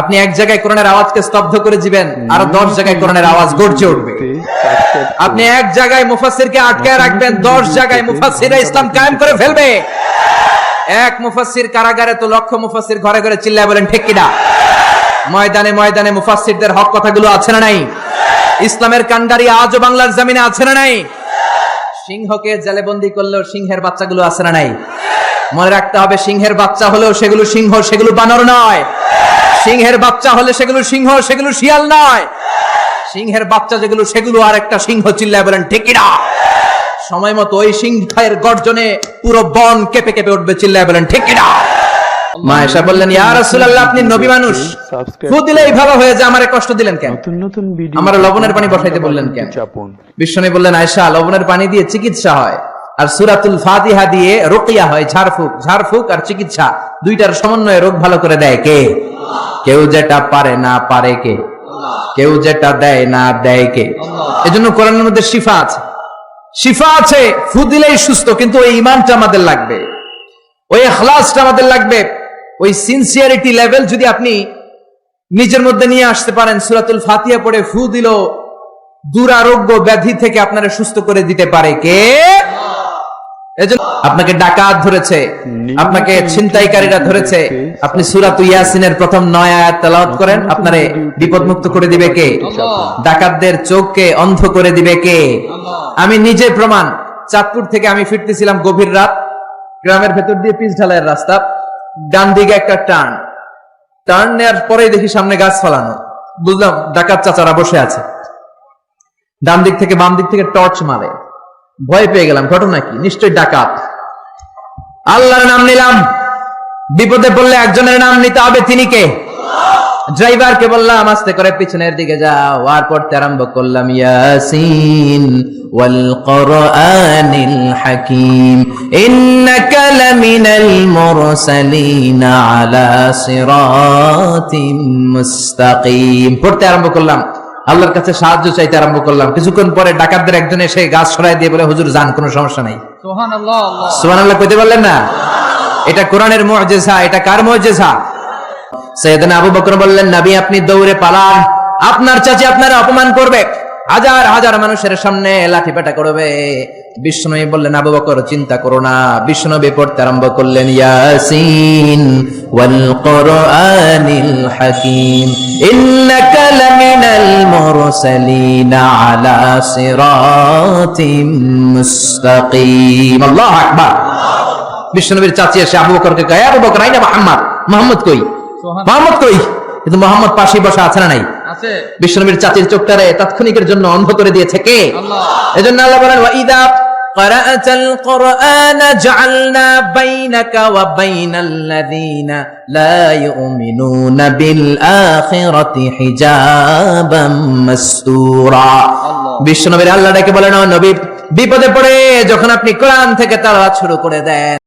আপনি এক জায়গায় কোরআনের আওয়াজকে স্তব্ধ করে দিবেন আর দশ জায়গায় কোরআনের আওয়াজ গর্জে উঠবে। আপনি এক জায়গায় মুফাসসিরকে আটকায় রাখবেন দশ জায়গায় মুফাসসিরা ইসলাম কায়েম করে ফেলবে। এক মুফাসসির কারাগারে তো লক্ষ মুফাসসির ঘরে ঘরে চিল্লায় বলেন ঠিক কিনা? ময়দানে ময়দানে মুফাসসিরদের হক কথাগুলো আছে না নাই? ইসলামের কান্ডারি আজও বাংলার জমিনে আছে না নাই? সিংহকে জেলে বন্দি করলেও সিংহের বাচ্চাগুলো আছে না নাই? মনে রাখতে হবে সিংহের বাচ্চা হলেও সেগুলো সিংহ সেগুলো বানর নয়। সিংহের বাচ্চা হলে সেগুলো সিংহ সেগুলো শিয়াল নয়। সিংহের বাচ্চা যেগুলো সেগুলো আর একটা সিংহ চিল্লায় বলেন ঠিকিরা সময় মতো ওই সিংহের গর্জনে পুরো বন কেঁপে কেঁপে উঠবে চিল্লায় বলেন ঠিকিরা মা এসা বললেন ইয়া রাসূলুল্লাহ আপনি নবী মানুষ। ফু দিলেই ভালো হয়ে যায় আমারে কষ্ট দিলেন কেন? নতুন নতুন ভিডিও আমার লবণের পানি বসাইতে বললেন কেন? বিষ্ণু বললেন আয়সা লবণের পানি দিয়ে চিকিৎসা হয় আর সুরাতুল ফাতিহা দিয়ে রোকিয়া হয় ঝাড়ফুক ঝাড়ফুক আর চিকিৎসা। দুইটার সমন্বয়ে রোগ ভালো করে দেয় কে? কেউ যেটা পারে না পারে কে? কেউ যেটা দেয় না দেয় কে? এজন্য কোরআনের মধ্যে শিফা আছে। শিফা আছে ফু দিলেই সুস্থ, কিন্তু ওই ইমানটা আমাদের লাগবে। ওই এখলাসটা আমাদের লাগবে। ওই সিনসিয়ারিটি লেভেল যদি আপনি নিজের মধ্যে নিয়ে আসতে পারেন, সুরাতুল ফাতিয়া পড়ে ফু দিল দুরারোগ্য ব্যাধি থেকে আপনারা সুস্থ করে দিতে পারে কে? এজন্য আপনাকে ডাকাত ধরেছে আপনাকে ছিনতাইকারীরা ধরেছে। আপনি সুরাত ইয়াসিনের প্রথম নয় আয়াত তেলাওয়াত করেন আপনারে বিপদমুক্ত করে দিবে কে? ডাকাতদের চোখকে অন্ধ করে দিবে কে? আমি নিজে প্রমাণ চাঁদপুর থেকে আমি ফিরতেছিলাম গভীর রাত গ্রামের ভেতর দিয়ে পিচ ঢালাইয়ের রাস্তা ডান দিকে একটা টার্ন। টার্ন নেওয়ার পরেই দেখি সামনে গাছ ফালানো। বুঝলাম ডাকাত চাচারা বসে আছে। ডান দিক থেকে বাম দিক থেকে টর্চ মারে। ভয় পেয়ে গেলাম, ঘটনা কি? নিশ্চয় ডাকাত। আল্লাহর নাম নিলাম। বিপদে পড়লে একজনের নাম নিতে হবে তিনি কে? ড্রাইভারকে বললাম, আস্তে করে পিছনের দিকে যাও। আর পড়তে আরম্ভ করলাম, ইয়াসিন ওয়াল কোরআনিল হাকিম, ইন্নাকা লামিনাল মুরসালিন আলা সিরাতিম মুস্তাকিম। পড়তে আরম্ভ করলাম। আল্লাহর কাছে সাহায্য চাইতে আরম্ভ করলাম। কিছুক্ষণ পরে ডাকাতদের একজন এসে গাছ সরাই দিয়ে বলে হুজুর যান কোনো সমস্যা নাই। সুবহানাল্লাহ আল্লাহ। কইতে পারলেন না? এটা কোরআনের মুআজিজা এটা কার মুআজিজা সৈয়দনা আবু বকর বললেন নবী আপনি দৌড়ে পালান। আপনার চাচি আপনারা অপমান করবে। হাজার হাজার মানুষের সামনে লাঠি পেটা করবে। বিষ্ণুনবী বললেন আবু বকর চিন্তা করো না। বিষ্ণুনবী পড়তে আরম্ভ করলেন ইয়াসিন ওয়াল কোরআনিল হাকিম। ইন্নাকা লামিনাল মুরসালিন صراط مستقيم. الله اكبر বিশ্ব নবীর চাচি এসে আবু বকরকে কয় আবু বকর আইনা মোহাম্মদ। মোহাম্মদ কই? মোহাম্মদ কই? কিন্তু মোহাম্মদ পাশে বসা আছে না নাই? আছে। বিশ্বনবীর চাচির চোখটারে তাৎক্ষণিকের জন্য অন্ধ করে দিয়েছে কে? আল্লাহ। এজন্য আল্লাহ বলেন ওয়াইদা قرأت القرآن جعلنا بينك وبين الذين لا يؤمنون بالآخرة حجابا مستورا বিশ্বনবীর আল্লাহ ডেকে বলেন ও নবী বিপদে পড়ে যখন আপনি কোরআন থেকে তালাওয়াত শুরু করে দেন